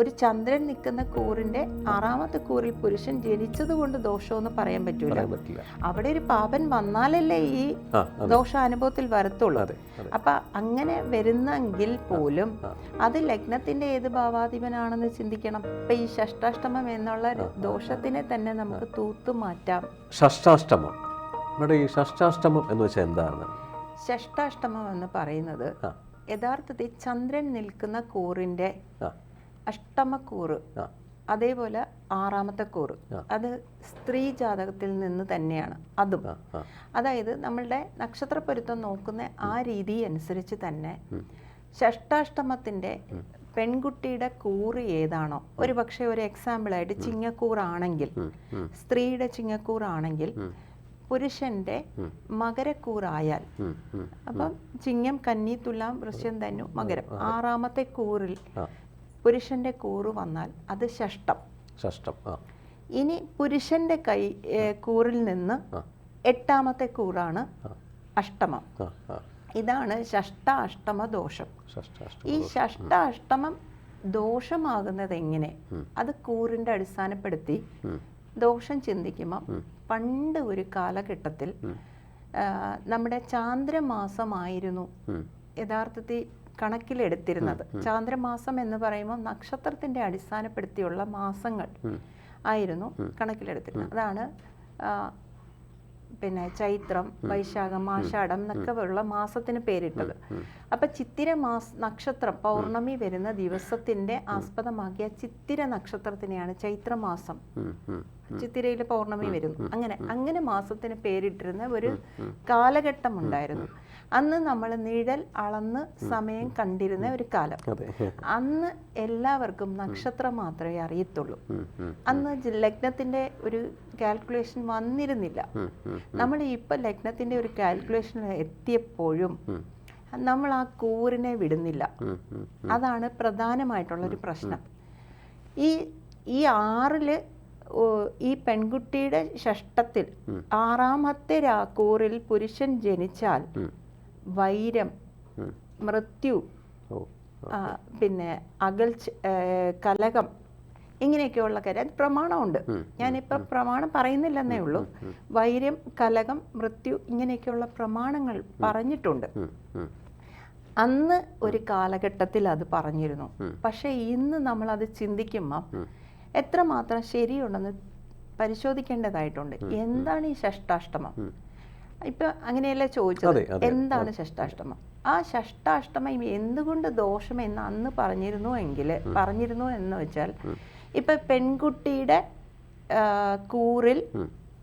ഒരു ചന്ദ്രൻ നിൽക്കുന്ന കൂറിന്റെ ആറാമത്തെ കൂറിൽ പുരുഷൻ ജനിച്ചത് കൊണ്ട് ദോഷമെന്ന് പറയാൻ പറ്റൂല. അവിടെ ഒരു പാപൻ വന്നാലല്ലേ ഈ ദോഷ അനുഭവത്തിൽ വരത്തുള്ളൂ. അപ്പൊ അങ്ങനെ വരുന്നെങ്കിൽ പോലും അത് ലഗ്നത്തിന്റെ ഏത് ഭാവാധിപനാണെന്ന് ചിന്തിക്കണം. ഇപ്പൊ ഈ ഷഷ്ടാഷ്ടമം എന്നുള്ള ദോഷത്തിനെ തന്നെ നമുക്ക് തൂത്തു മാറ്റാം. ഷഷ്ടാഷ്ടമം. ഇവിടെ ഈ ഷഷ്ടാഷ്ടമം എന്ന് വെച്ചാൽ എന്താണ്? ഷഷ്ടാഷ്ടമം എന്ന് പറയുന്നത് യഥാർത്ഥത്തിൽ ചന്ദ്രൻ നിൽക്കുന്ന കൂറിന്റെ അഷ്ടമക്കൂറ്. അതേപോലെ ആറാമത്തെ കൂറ്. അത് സ്ത്രീ ജാതകത്തിൽ നിന്ന് തന്നെയാണ്. അതും. അതായത് നമ്മളുടെ നക്ഷത്ര പൊരുത്തം നോക്കുന്ന ആ രീതി അനുസരിച്ച് തന്നെ. ഷഷ്ടാഷ്ടമത്തിന്റെ പെൺകുട്ടിയുടെ കൂറ് ഏതാണോ ഒരു പക്ഷേ ഒരു എക്സാമ്പിളായിട്ട് ചിങ്ങക്കൂറാണെങ്കിൽ സ്ത്രീയുടെ ചിങ്ങക്കൂറാണെങ്കിൽ പുരുഷന്റെ. മകരക്കൂറായാൽ. അപ്പം ചിങ്ങം കന്നി തുലാം വൃശ്യം തന്നു മകരം ആറാമത്തെ കൂറിൽ പുരുഷന്റെ കൂറ് വന്നാൽ അത് ഷഷ്ടം ഷഷ്ടം ഇനി പുരുഷന്റെ കൈ കൂറിൽ നിന്ന് എട്ടാമത്തെ കൂറാണ് അഷ്ടമം. ഇതാണ് ഷഷ്ട അഷ്ടമ ദോഷം ഈ ഷഷ്ട അഷ്ടമം ദോഷമാകുന്നത് എങ്ങനെ അത് കൂറിന്റെ അടിസ്ഥാനപ്പെടുത്തി ദോഷം ചിന്തിക്കുമ്പോൾ പണ്ട് ഒരു കാലഘട്ടത്തിൽ നമ്മുടെ ചാന്ദ്രമാസമായിരുന്നു. യഥാർത്ഥത്തിൽ കണക്കിലെടുത്തിരുന്നത്. ചാന്ദ്രമാസം എന്ന് പറയുമ്പോൾ നക്ഷത്രത്തിന്റെ അടിസ്ഥാനപ്പെടുത്തിയുള്ള മാസങ്ങൾ ആയിരുന്നു കണക്കിലെടുത്തിരുന്നത്. അതാണ് പിന്നെ ചൈത്രം വൈശാഖം ആഷാഢം എന്നൊക്കെ ഉള്ള മാസത്തിന് പേരിട്ടത്. അപ്പൊ ചിത്തിര മാസ നക്ഷത്രം പൗർണമി വരുന്ന ദിവസത്തിന്റെ ആസ്പദമാക്കിയ ചിത്തിര നക്ഷത്രത്തിനെയാണ് ചൈത്രമാസം. ചിത്തിരയിൽ പൗർണമി വരുന്നു. അങ്ങനെ അങ്ങനെ മാസത്തിന് പേരിട്ടിരുന്ന ഒരു കാലഘട്ടം ഉണ്ടായിരുന്നു അന്ന് നമ്മൾ നിഴൽ അളന്ന് സമയം കണ്ടിരുന്ന ഒരു കാലം. അന്ന് എല്ലാവർക്കും നക്ഷത്രം മാത്രമേ അറിയത്തുള്ളൂ. അന്ന് ലഗ്നത്തിന്റെ ഒരു കാൽക്കുലേഷൻ വന്നിരുന്നില്ല. നമ്മൾ ഇപ്പൊ ലഗ്നത്തിന്റെ ഒരു കാൽക്കുലേഷൻ എത്തിയപ്പോഴും നമ്മൾ ആ കൂറിനെ വിടുന്നില്ല. അതാണ് പ്രധാനമായിട്ടുള്ള ഒരു പ്രശ്നം. ഈ ഈ ആറിൽ ഈ പെൺകുട്ടിയുടെ ഷഷ്ടത്തിൽ ആറാമത്തെ കൂറിൽ പുരുഷൻ ജനിച്ചാൽ വൈരം. മൃത്യു പിന്നെ അകൽച്ച കലകം ഇങ്ങനെയൊക്കെയുള്ള കാര്യം. അത് പ്രമാണമുണ്ട്. ഞാനിപ്പോൾ പ്രമാണം പറയുന്നില്ലെന്നേ ഉള്ളൂ. വൈര്യം കലകം മൃത്യു ഇങ്ങനെയൊക്കെയുള്ള പ്രമാണങ്ങൾ പറഞ്ഞിട്ടുണ്ട്. അന്ന് ഒരു കാലഘട്ടത്തിൽ അത് പറഞ്ഞിരുന്നു. പക്ഷേ ഇന്ന് നമ്മൾ അത് ചിന്തിക്കുമ്പോൾ എത്രമാത്രം ശരിയുണ്ടെന്ന് പരിശോധിക്കേണ്ടതായിട്ടുണ്ട്. എന്താണ് ഈ ഷഷ്ടാഷ്ടമം? ഇപ്പൊ അങ്ങനെയല്ല ചോദിച്ചത്. എന്താണ് ഷഷ്ടാഷ്ടമം? ആ ഷഷ്ടാഷ്ടമം എന്തുകൊണ്ട് ദോഷം എന്ന് അന്ന് പറഞ്ഞിരുന്നു എങ്കിൽ പറഞ്ഞിരുന്നു എന്ന് വെച്ചാൽ ഇപ്പൊ പെൺകുട്ടിയുടെ കൂറിൽ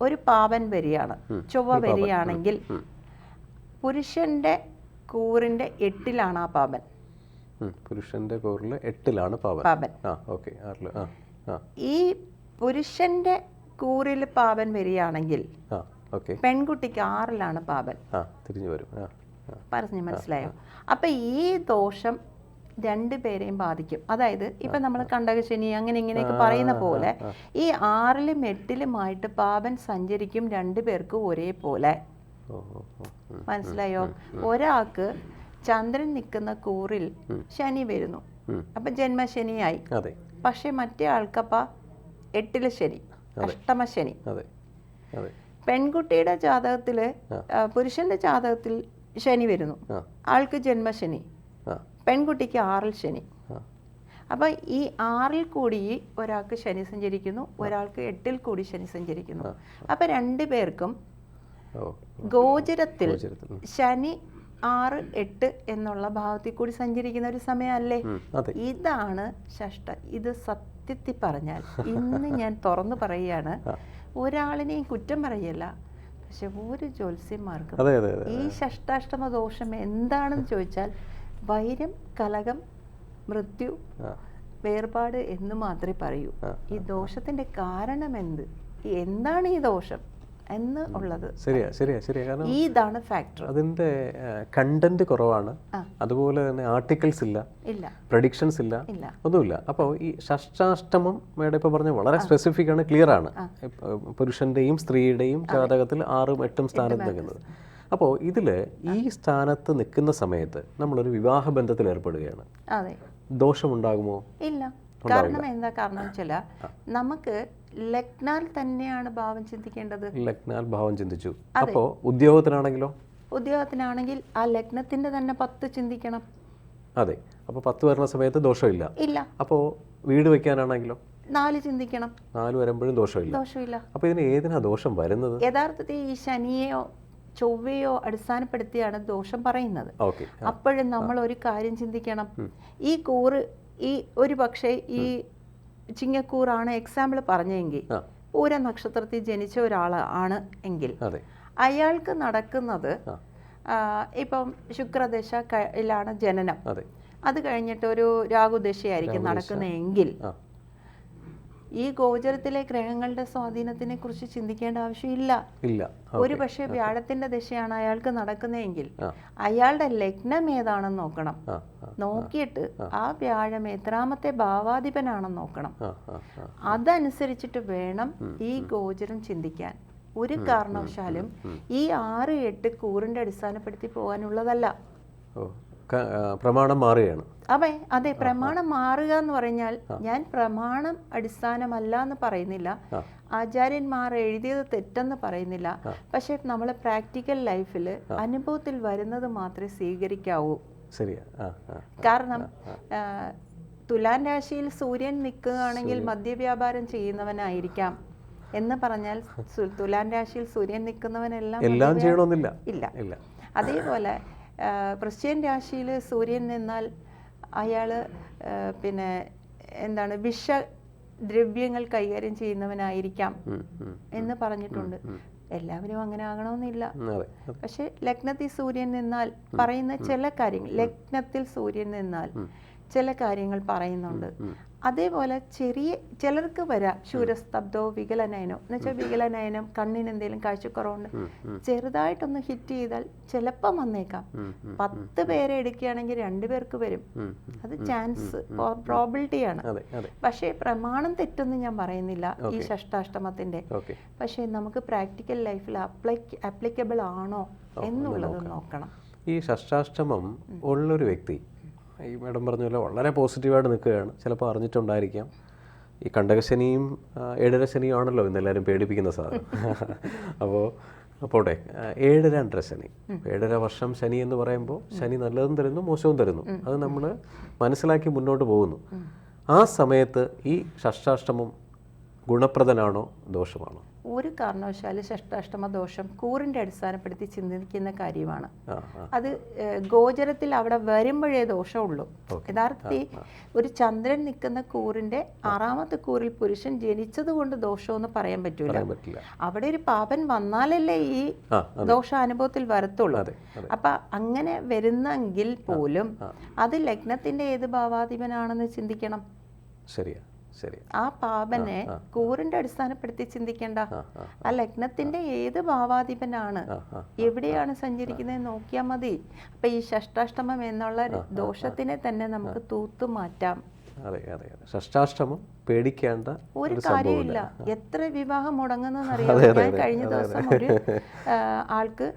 ഒരു പാവൻ വരികയാണ് ചൊവ്വ വരികയാണെങ്കിൽ പുരുഷന്റെ കൂറിന്റെ എട്ടിലാണ് ആ പാവൻ. പുരുഷന്റെ കൂറിൽ എട്ടിലാണ് പാവൻ. പാവൻ. ഈ പുരുഷന്റെ കൂറിൽ പാവൻ വരികയാണെങ്കിൽ പെൺകുട്ടിക്ക് ആറിലാണ് പാപൻ. തിരിഞ്ഞു വരും. പറഞ്ഞു മനസ്സിലായോ? അപ്പൊ ഈ ദോഷം രണ്ടുപേരെയും ബാധിക്കും. അതായത് ഇപ്പൊ നമ്മൾ കണ്ടകശനി അങ്ങനെ ഇങ്ങനെയൊക്കെ പറയുന്ന പോലെ ഈ ആറിലും എട്ടിലുമായിട്ട് പാപൻ സഞ്ചരിക്കും രണ്ടുപേർക്കും ഒരേപോലെ. ഒരേ പോലെ ഓ. മനസ്സിലായോ? ഒരാൾക്ക് ചന്ദ്രൻ നിൽക്കുന്ന കൂറിൽ ശനി വരുന്നു. അപ്പൊ ജന്മശനിയായി. പക്ഷെ മറ്റേ ആൾക്കപ്പ എട്ടിലെ ശനി അഷ്ടമശനി. പെൺകുട്ടിയുടെ ജാതകത്തിൽ പുരുഷന്റെ ജാതകത്തിൽ ശനി വരുന്നു. ആൾക്ക് ജന്മശനി പെൺകുട്ടിക്ക് ആറിൽ ശനി. അപ്പൊ ഈ ആറിൽ കൂടി ഒരാൾക്ക് ശനി സഞ്ചരിക്കുന്നു ഒരാൾക്ക് എട്ടിൽ കൂടി ശനി സഞ്ചരിക്കുന്നു. അപ്പൊ രണ്ടു പേർക്കും ഗോചരത്തിൽ. ശനി ആറ് എട്ട് എന്നുള്ള ഭാവത്തിൽ കൂടി സഞ്ചരിക്കുന്ന ഒരു സമയമല്ലേ ഇതാണ് ഷഷ്ട ഇത് സത്യത്തിൽ പറഞ്ഞാൽ ഇന്ന് ഞാൻ തുറന്നു പറയുകയാണ് ഒരാളിനെയും കുറ്റം പറയല്ല. പക്ഷെ ഒരു ജ്യോത്സ്യന്മാർക്കും ഈ ഷഷ്ടാഷ്ടമ ദോഷം എന്താണെന്ന് ചോദിച്ചാൽ വൈരം കലകം മൃത്യു വേർപാട് എന്ന് മാത്രമേ പറയൂ. ഈ ദോഷത്തിന്റെ കാരണം എന്ത്? എന്താണ് ഈ ദോഷം? എന്ന് ഉള്ളത്. ശരിയാ ശരിയാ ശരിയാ. കാരണം ഈ ഇതാണ് ഫാക്ടർ അതിന്റെ കണ്ടന്റ് കുറവാണ്. അതുപോലെ തന്നെ ആർട്ടിക്കിൾസ് ഇല്ല. ഇല്ല. പ്രഡിക്ഷൻസ് ഇല്ല. ഇല്ല. ഒന്നുമില്ല. അപ്പോൾ ഈ ഷഷ്ടാഷ്ടമം മേഡം ഇപ്പോൾ പറഞ്ഞ വളരെ സ്പെസിഫിക് ആണ് ക്ലിയർ ആണ്. പുരുഷന്റെയും സ്ത്രീയുടെയും ജാതകത്തിൽ ആറും എട്ടും സ്ഥാനം നിൽക്കുന്നത് അപ്പോൾ ഇതിൽ ഈ സ്ഥാനത്ത് നിൽക്കുന്ന സമയത്ത് നമ്മളൊരു വിവാഹ ബന്ധത്തിൽ ഏർപ്പെടുകയാണ്. അതെ. ദോഷമുണ്ടാകുമോ? ഇല്ല. കാരണം എന്താ? കാരണം വെച്ചാൽ നമുക്ക് ലഗ്നാൽ തന്നെയാണ് ഭാവം ചിന്തിക്കേണ്ടത്? ലഗ്നാൽ ഭാവം ചിന്തിച്ചു. അപ്പോ ഉദ്യോഗത്തിനാണെങ്കിലോ? ഉദ്യോഗത്തിനാണെങ്കിൽ ആ ലഗ്നത്തിന്റെ തന്നെ പത്ത് ചിന്തിക്കണം. അതെ. അപ്പോൾ പത്ത് വരുന്ന സമയത്ത് ദോഷമില്ല. ഇല്ല. അപ്പോൾ വീട് വെക്കാനാണെങ്കിലോ? നാല് ചിന്തിക്കണം. നാല് വരുമ്പോഴും ദോഷമില്ല. ദോഷമില്ല. അപ്പോൾ ഇതിന് ഏതിനാ ദോഷം വരുന്നത്? യഥാർത്ഥത്തിൽ ഈ ശനിയെയോ ചൊവ്വയോ അടിസ്ഥാനപ്പെടുത്തിയാണ് ദോഷം പറയുന്നത്. അപ്പോഴും നമ്മൾ ഒരു കാര്യം ചിന്തിക്കണം. ഈ കൂറ് ഈ ഒരു പക്ഷേ ഈ ചിങ്ങക്കൂറാണ് എക്സാമ്പിൾ പറഞ്ഞെങ്കിൽ പൂര നക്ഷത്രത്തിൽ ജനിച്ച ഒരാൾ ആണ് എങ്കിൽ അയാൾക്ക് നടക്കുന്നത് ഇപ്പം ശുക്രദശ യിലാണ് ജനനം. അതെ. കഴിഞ്ഞിട്ട് ഒരു രാഹുദശയായിരിക്കും നടക്കുന്നതെങ്കിൽ ഈ ഗോചരത്തിലെ ഗ്രഹങ്ങളുടെ സ്വാധീനത്തിനെ കുറിച്ച് ചിന്തിക്കേണ്ട ആവശ്യമില്ല. ഇല്ല. ഒരു പക്ഷേ വ്യാഴത്തിന്റെ ദശയാണ് അയാൾക്ക് നടക്കുന്നതെങ്കിൽ അയാളുടെ ലഗ്നം ഏതാണെന്ന് നോക്കണം. നോക്കിയിട്ട് ആ. വ്യാഴം എത്രാമത്തെ ഭാവാധിപനാണെന്ന് നോക്കണം. അതനുസരിച്ചിട്ട് വേണം ഈ ഗോചരം ചിന്തിക്കാൻ. ഒരു കാരണവശാലും ഈ ആറ് എട്ട് കൂറിന്റെ അടിസ്ഥാനപ്പെടുത്തി പോകാനുള്ളതല്ല. പ്രമാണം മാറുകയാണ്. അതെ അതെ പ്രമാണം മാറുക എന്ന് പറഞ്ഞാൽ ഞാൻ പ്രമാണം അടിസ്ഥാനമല്ല എന്ന് പറയുന്നില്ല. ആചാര്യന്മാർ എഴുതിയത് തെറ്റെന്ന് പറയുന്നില്ല. പക്ഷെ നമ്മളെ പ്രാക്ടിക്കൽ ലൈഫിൽ അനുഭവത്തിൽ വരുന്നത് മാത്രമേ സ്വീകരിക്കാവൂ. ശരിയാ. കാരണം തുലാൻ രാശിയിൽ സൂര്യൻ നിൽക്കുകയാണെങ്കിൽ മദ്യവ്യാപാരം ചെയ്യുന്നവനായിരിക്കാം എന്ന് പറഞ്ഞാൽ തുലാൻ രാശിയിൽ സൂര്യൻ നിൽക്കുന്നവനെല്ലാം എല്ലാം ചെയ്യണമെന്നില്ല. ഇല്ല. ഇല്ല. അതേപോലെ വൃശ്ചികൻ രാശിയിൽ സൂര്യൻ നിന്നാൽ അയാൾ പിന്നെ എന്താണ് വിഷ ദ്രവ്യങ്ങൾ കൈകാര്യം ചെയ്യുന്നവനായിരിക്കാം. എന്ന് പറഞ്ഞിട്ടുണ്ട്. എല്ലാവരും അങ്ങനെ ആകണമെന്നില്ല. പക്ഷെ ലഗ്നത്തിൽ സൂര്യൻ നിന്നാൽ പറയുന്ന ചില കാര്യങ്ങൾ ലഗ്നത്തിൽ സൂര്യൻ നിന്നാൽ ചില കാര്യങ്ങൾ പറയുന്നുണ്ട്. അതേപോലെ ചെറിയ ചിലർക്ക് വരാം. ശൂരസ്തബ്ദോ വികലനയനോ. എന്ന് വെച്ചാൽ വികലനയനം കണ്ണിന് എന്തെങ്കിലും കാഴ്ചക്കുറവുണ്ട്. ചെറുതായിട്ടൊന്ന് ഹിറ്റ് ചെയ്താൽ ചിലപ്പം വന്നേക്കാം. പത്ത് പേരെ എടുക്കുകയാണെങ്കിൽ രണ്ടുപേർക്ക് വരും. അത് ചാൻസ് പ്രോബിലിറ്റി ആണ് പക്ഷേ പ്രമാണം തെറ്റൊന്നും ഞാൻ പറയുന്നില്ല ഈ ഷഷ്ടാഷ്ടമത്തിന്റെ. പക്ഷേ നമുക്ക് പ്രാക്ടിക്കൽ ലൈഫിൽ അപ്ലൈ അപ്ലിക്കബിൾ ആണോ എന്നുള്ളത് നോക്കണം. ഈ ഷഷ്ടാഷ്ടമം ഉള്ളൊരു വ്യക്തി ഈ മേഡം പറഞ്ഞ പോലെ വളരെ പോസിറ്റീവായിട്ട് നിൽക്കുകയാണ്. ചിലപ്പോൾ അറിഞ്ഞിട്ടുണ്ടായിരിക്കാം. ഈ കണ്ടകശനിയും ഏഴര ഏഴരശനിയും ആണല്ലോ ഇന്നെല്ലാവരും പേടിപ്പിക്കുന്ന സാധനം. അപ്പോൾ പോട്ടെ. ഏഴര അണ്ടര ശനി. ഏഴര വർഷം ശനി എന്ന് പറയുമ്പോൾ ശനി നല്ലതും തരുന്നു മോശവും തരുന്നു. അത് നമ്മൾ മനസ്സിലാക്കി മുന്നോട്ട് പോകുന്നു. ആ സമയത്ത് ഈ ഷഷ്ടാഷ്ടമം ഗുണപ്രദനാണോ ദോഷമാണോ? ഒരു കാരണവശാലും ഷഷ്ടാഷ്ടമ ദോഷം കൂറിന്റെ അടിസ്ഥാനപ്പെടുത്തി ചിന്തിക്കുന്ന കാര്യമാണ്. അത് ഗോചരത്തിൽ അവിടെ വരുമ്പോഴേ ദോഷമുള്ളൂ. യഥാർത്ഥത്തിൽ ഒരു ചന്ദ്രൻ നിൽക്കുന്ന കൂറിന്റെ ആറാമത്തെ കൂറിൽ പുരുഷൻ ജനിച്ചത് കൊണ്ട് ദോഷമെന്ന് പറയാൻ പറ്റൂല. അവിടെ ഒരു പാപൻ വന്നാലല്ലേ ഈ ദോഷാനുഭവത്തിൽ വരത്തുള്ളൂ. അപ്പൊ അങ്ങനെ വരുന്നെങ്കിൽ പോലും അത് ലഗ്നത്തിന്റെ ഏത് ഭാവാധിപനാണെന്ന് ചിന്തിക്കണം? ശരിയാ. ശരിയാ ആ പാപനെ കൂറിന്റെ അടിസ്ഥാനപ്പെടുത്തി ചിന്തിക്കേണ്ട. ആ ലഗ്നത്തിന്റെ ഏത് ഭാവാധിപനാണ്? എവിടെയാണ് സഞ്ചരിക്കുന്നത് നോക്കിയാൽ മതി. അപ്പൊ ഈ ഷഷ്ടാഷ്ടമം എന്നുള്ള ദോഷത്തിനെ തന്നെ നമുക്ക് തൂത്തു മാറ്റാം. അതെ അതെ അതെ. ഷഷ്ടാഷ്ടമം പേടിക്കേണ്ട ഒരു കാര്യമില്ല. എത്ര വിവാഹം മുടങ്ങുന്നറിയാം ഞാൻ കഴിഞ്ഞ ദിവസം ഒരു ആൾക്ക്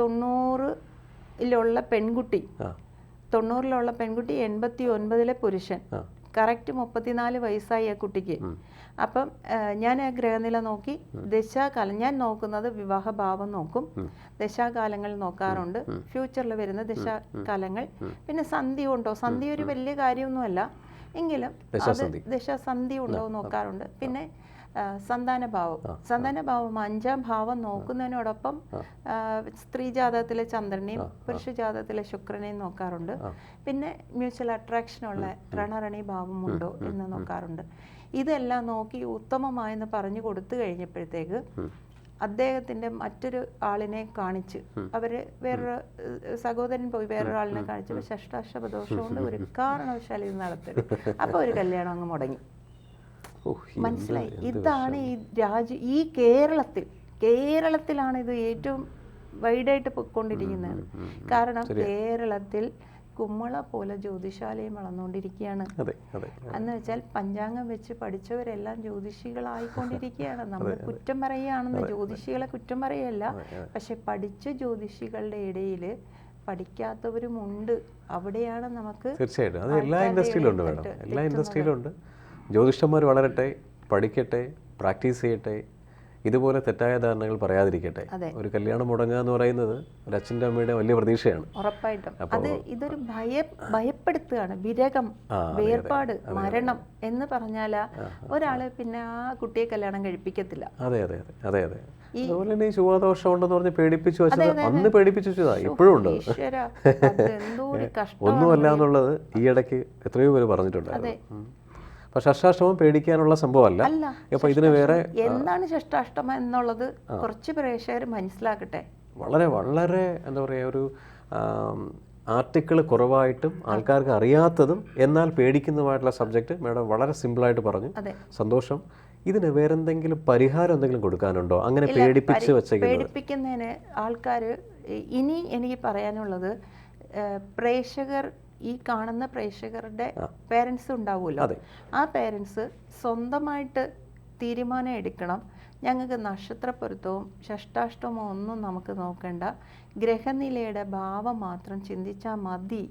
തൊണ്ണൂറിലുള്ള പെൺകുട്ടി. തൊണ്ണൂറിലുള്ള പെൺകുട്ടി എൺപത്തി ഒൻപതിലെ പുരുഷൻ. കറക്റ്റ് മുപ്പത്തിനാല് വയസ്സായി ആ കുട്ടിക്ക്. അപ്പം ഞാൻ ആ ഗ്രഹനില നോക്കി. ദശാകാലം ഞാൻ നോക്കുന്നത് വിവാഹഭാവം നോക്കും. ദശാകാലങ്ങൾ നോക്കാറുണ്ട്. ഫ്യൂച്ചറിൽ വരുന്ന ദശാകാലങ്ങൾ. പിന്നെ സന്ധി ഉണ്ടോ? സന്ധി ഒരു വലിയ കാര്യമൊന്നുമല്ല. എങ്കിലും ദശാസന്ധി. ഉണ്ടോ നോക്കാറുണ്ട്. പിന്നെ സന്താനഭാവം. സന്താനഭാവം അഞ്ചാം ഭാവം നോക്കുന്നതിനോടൊപ്പം സ്ത്രീ ജാതകത്തിലെ ചന്ദ്രനെയും പുരുഷ ജാതകത്തിലെ ശുക്രനെയും നോക്കാറുണ്ട്. പിന്നെ മ്യൂച്വൽ അട്രാക്ഷനുള്ള രണരണി ഭാവം ഉണ്ടോ എന്ന് നോക്കാറുണ്ട്. ഇതെല്ലാം നോക്കി ഉത്തമമായെന്ന് പറഞ്ഞു കൊടുത്തു കഴിഞ്ഞപ്പോഴത്തേക്ക് അദ്ദേഹത്തിന്റെ മറ്റൊരു ആളിനെ കാണിച്ച് അവർ വേറൊരു സഹോദരൻ പോയി വേറൊരാളിനെ കാണിച്ചപ്പോൾ ദോഷം കൊണ്ട് ഒരു കാരണവശാലും നടത്തരുത്. അപ്പൊ ഒരു കല്യാണം അങ്ങ് മുടങ്ങി. മനസ്സിലായി. ഇതാണ് ഈ രാജ്യ ഈ കേരളത്തിൽ കേരളത്തിലാണ് ഇത് ഏറ്റവും വൈഡായിട്ട് പൊയ്ക്കൊണ്ടിരിക്കുന്നത്. കാരണം കേരളത്തിൽ കുമ്മള പോലെ ജ്യോതിശാലയും വളർന്നുകൊണ്ടിരിക്കുകയാണ്. എന്ന് വെച്ചാൽ പഞ്ചാംഗം വെച്ച് പഠിച്ചവരെല്ലാം ജ്യോതിഷികളായിക്കൊണ്ടിരിക്കുകയാണ്. നമ്മൾ കുറ്റം പറയുകയാണെന്ന് ജ്യോതിഷികളെ കുറ്റം പറയല്ല. പക്ഷെ പഠിച്ച ജ്യോതിഷികളുടെ ഇടയിൽ പഠിക്കാത്തവരുമുണ്ട്. അവിടെയാണ് നമുക്ക് തീർച്ചയായിട്ടും. അത് എല്ലാ ഇൻഡസ്ട്രിയിലും ഉണ്ട് എല്ലാ ഇൻഡസ്ട്രിയിലും ഉണ്ട് ജ്യോതിഷന്മാർ വളരട്ടെ പഠിക്കട്ടെ പ്രാക്ടീസ് ചെയ്യട്ടെ ഇതുപോലെ തെറ്റായ ധാരണകൾ പറയാതിരിക്കട്ടെ. ഒരു കല്യാണം മുടങ്ങുക എന്ന് പറയുന്നത് ഒരു അച്ഛന്റെ അമ്മയുടെ വലിയ പ്രതീക്ഷയാണ്. ഉറപ്പായിട്ടും. അത് ഇതൊരു ഭയ ഭയപ്പെടുത്തുകയാണ്. വിരകം വേർപാട് മരണം എന്ന് പറഞ്ഞാൽ ഒരാൾ പിന്നെ ആ കുട്ടിയെ കല്യാണം കഴിപ്പിക്കത്തില്ല. അതെ അതെ അതെ അതെ അതെ. അതുപോലെ തന്നെ ഈ ചുവാദോഷം ഉണ്ടെന്ന് പറഞ്ഞ് പേടിപ്പിച്ചു വെച്ചത് അന്ന് പേടിപ്പിച്ചു വെച്ചതാ ഇപ്പോഴും ഉണ്ട്. ഒന്നുമല്ല എന്നുള്ളത് ഈ ഇടയ്ക്ക് എത്രയോ പേര് പറഞ്ഞിട്ടുണ്ടായിരുന്നു. ഷഷ്ടാഷ്ടമം പേടിക്കാനുള്ള സംഭവമല്ല. അപ്പോൾ അപ്പൊ ഇതിന് വേറെ എന്താണ് ഷഷ്ടാഷ്ടമം എന്നുള്ളത് കുറച്ച് പ്രേക്ഷകർ മനസ്സിലാക്കട്ടെ. വളരെ വളരെ എന്താ പറയുക ഒരു ആർട്ടിക്കിൾ കുറവായിട്ടും ആൾക്കാർക്ക് അറിയാത്തതും എന്നാൽ പേടിക്കുന്നതുമായിട്ടുള്ള സബ്ജക്റ്റ് മാഡം വളരെ സിമ്പിളായിട്ട് പറഞ്ഞു. സന്തോഷം. ഇതിന് വേറെന്തെങ്കിലും പരിഹാരം എന്തെങ്കിലും കൊടുക്കാനുണ്ടോ? അങ്ങനെ പേടിപ്പിച്ച് വെച്ച പേടിപ്പിക്കുന്നതിന് ആൾക്കാർ ഇനി എനിക്ക് പറയാനുള്ളത് പ്രേക്ഷകർ ഈ കാണുന്ന പ്രേക്ഷകരുടെ പേരൻസ് ഉണ്ടാവുമല്ലോ. ആ പേരൻസ് സ്വന്തമായിട്ട് തീരുമാനം എടുക്കണം. ഞങ്ങൾക്ക് നക്ഷത്രപ്പൊരുത്തവും ഷഷ്ടാഷ്ടമോ ഒന്നും നമുക്ക് നോക്കേണ്ട. ഗ്രഹനിലയുടെ ഭാവം മാത്രം ചിന്തിച്ചാൽ മതി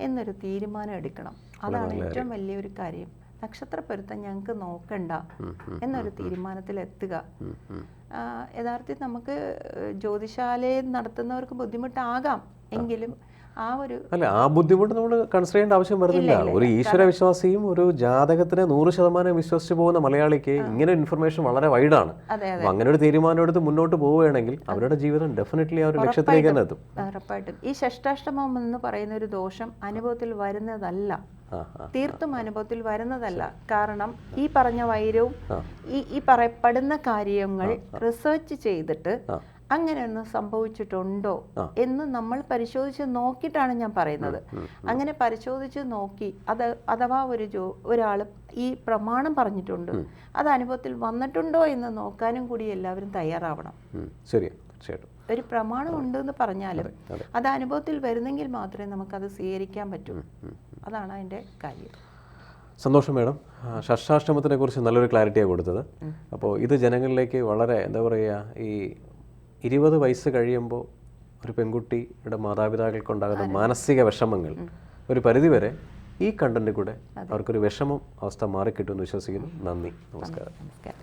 എന്നൊരു തീരുമാനം എടുക്കണം. അതാണ് ഏറ്റവും വലിയൊരു കാര്യം. നക്ഷത്രപ്പൊരുത്തം ഞങ്ങൾക്ക് നോക്കണ്ട എന്നൊരു തീരുമാനത്തിൽ എത്തുക യഥാർത്ഥത്തിൽ നമുക്ക് ജ്യോതിശാലയിൽ നടത്തുന്നവർക്ക് ബുദ്ധിമുട്ടാകാം. എങ്കിലും ആ ഒരു അല്ല ആ ബുദ്ധിമുട്ട് നമ്മൾ കൺസിഡർ ചെയ്യേണ്ട ആവശ്യം വരുന്നില്ല. ഒരു ഈശ്വര വിശ്വാസിയും ഒരു ജാതകത്തിനെ നൂറ് ശതമാനം വിശ്വസിച്ച് പോകുന്ന മലയാളിക്ക് ഇങ്ങനെ ഇൻഫർമേഷൻ വളരെ വൈഡാണ് അപ്പൊ അങ്ങനെ ഒരു തീരുമാനം എടുത്ത് മുന്നോട്ട് പോവുകയാണെങ്കിൽ അവരുടെ ജീവിതം ഡെഫിനറ്റ്ലി ആ ഒരു ലക്ഷ്യത്തിലേക്ക് തന്നെ എത്തും. ഉറപ്പായിട്ടും. ഈ ഷഷ്ടാഷ്ടമം എന്ന് പറയുന്ന ഒരു ദോഷം അനുഭവത്തിൽ വരുന്നതല്ല. തീർത്തും അനുഭവത്തിൽ വരുന്നതല്ല. കാരണം ഈ പറഞ്ഞ വൈരവും ഈ ഈ പറയപ്പെടുന്ന കാര്യങ്ങൾ റിസർച്ച് ചെയ്തിട്ട്. അങ്ങനെയൊന്നും സംഭവിച്ചിട്ടുണ്ടോ എന്ന് നമ്മൾ പരിശോധിച്ച് നോക്കിയിട്ടാണ് ഞാൻ പറയുന്നത്. അങ്ങനെ പരിശോധിച്ച് നോക്കി അത് അഥവാ ഒരു ജോ ഒരാൾ ഈ പ്രമാണം പറഞ്ഞിട്ടുണ്ട്. അത് അനുഭവത്തിൽ വന്നിട്ടുണ്ടോ എന്ന് നോക്കാനും കൂടി എല്ലാവരും തയ്യാറാവണം. ശരി ശരിയാ തീർച്ചയായിട്ടും. ഒരു പ്രമാണം ഉണ്ട് എന്ന് പറഞ്ഞാലും അത് അനുഭവത്തിൽ വരുന്നെങ്കിൽ മാത്രമേ നമുക്കത് സ്വീകരിക്കാൻ പറ്റൂ. അതാണ് അതിന്റെ കാര്യം. സന്തോഷം മേഡം. ആ, ഷഷ്ടാഷ്ടമത്തിനെ കുറിച്ച് നല്ലൊരു ക്ലാരിറ്റിയാണ് കൊടുത്തത്. അപ്പോൾ ഇത് ജനങ്ങളിലേക്ക് വളരെ എന്താ പറയുക ഈ ഇരുപത് വയസ്സ് കഴിയുമ്പോൾ ഒരു പെൺകുട്ടിയുടെ മാതാപിതാക്കൾക്കുണ്ടാകുന്ന മാനസിക വിഷമങ്ങൾ ഒരു പരിധിവരെ ഈ കണ്ടന്റ് കൂടെ അവർക്കൊരു വിഷമം അവസ്ഥ മാറിക്കിട്ടുമെന്ന് വിശ്വസിക്കുന്നു. നന്ദി. നമസ്കാരം. നമസ്കാരം.